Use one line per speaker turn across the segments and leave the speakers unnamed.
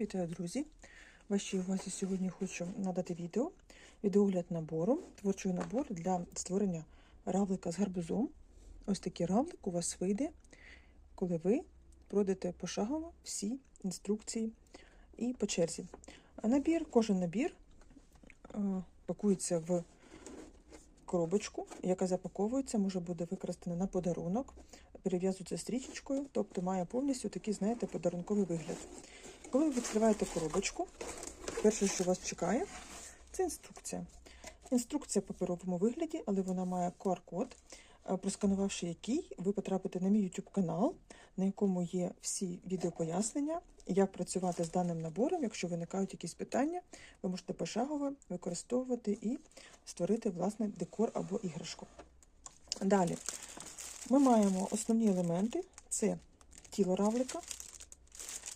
Вітаю, друзі! Вашій увазі сьогодні хочу надати відео, відеогляд набору, творчого набору для створення равлика з гарбузом. Ось такий равлик у вас вийде, коли ви пройдете пошагово всі інструкції і по черзі. Набір, кожен набір е, пакується в коробочку, яка запаковується, може бути використана на подарунок, перев'язується стрічечкою, тобто має повністю такий, знаєте, подарунковий вигляд. Коли ви відкриваєте коробочку, перше, що вас чекає, це інструкція. Інструкція в паперовому вигляді, але вона має QR-код, е, просканувавши який, ви потрапите на мій YouTube канал, на якому є всі відеопояснення, як працювати з даним набором. Якщо виникають якісь питання, ви можете пошагово використовувати і створити власний декор або іграшку. Далі ми маємо основні елементи: це тіло равлика.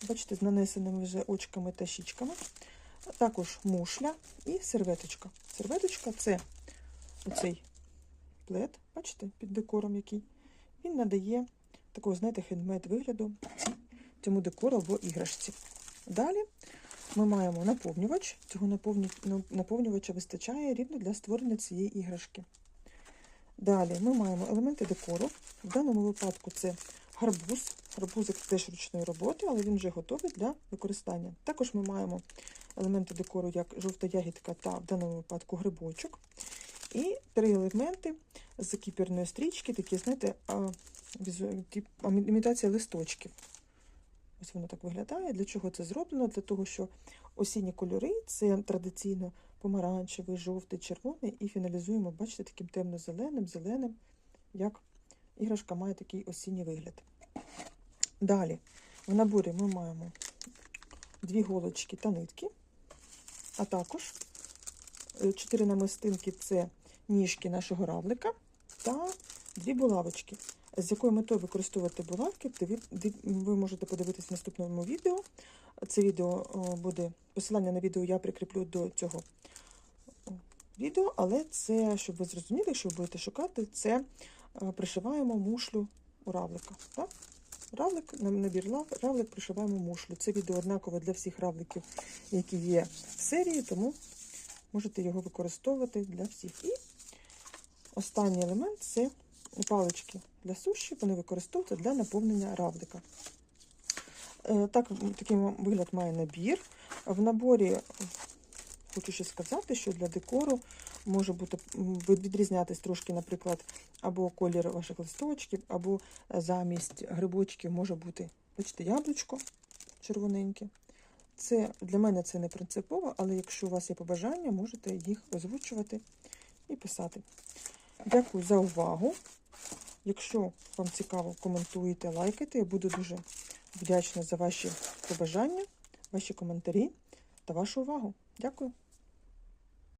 Бачите, з нанесеними вже очками та щічками. Також мушля і серветочка. Серветочка це оцей плед, бачите, під декором який. Він надає такого, знаєте, хендмейд вигляду цьому декору або іграшці. Далі ми маємо наповнювач. Цього наповнювача вистачає рівно для створення цієї іграшки. Далі ми маємо елементи декору. В даному випадку це гарбуз. Гарбузик теж ручної роботи, але він вже готовий для використання. Також ми маємо елементи декору, як жовта ягідка та в даному випадку грибочок. І три елементи з кіперної стрічки, такі, знаєте, імітація листочків. Ось воно так виглядає. Для чого це зроблено? Для того, що осінні кольори це традиційно помаранчевий, жовтий, червоний, і фіналізуємо, бачите, таким темно-зеленим, зеленим, як іграшка має такий осінній вигляд. Далі в наборі ми маємо дві голочки та нитки, а також чотири намистинки це ніжки нашого равлика та дві булавочки. З якою метою використовувати булавки, ви можете подивитись в наступному відео. Це відео буде, посилання на відео я прикріплю до цього відео, але це, щоб ви зрозуміли, якщо ви будете шукати, це пришиваємо мушлю у равлика. Так? Равлик, набір равлик пришиваємо мушлю. Це відео однакове для всіх равликів, які є в серії, тому можете його використовувати для всіх. І останній елемент це палички для суші, вони використовуються для наповнення равлика. Е, так, Такий вигляд має набір. В наборі хочу ще сказати, що для декору може бути відрізнятись трошки, наприклад, або колір ваших листочків, або замість грибочків може бути, бачите, яблучко червоненьке. Це Для мене це не принципово, але якщо у вас є побажання, можете їх озвучувати і писати. Дякую за увагу. Якщо вам цікаво, коментуйте, лайкайте. Я буду дуже вдячна за ваші побажання, ваші коментарі та вашу увагу. Дякую.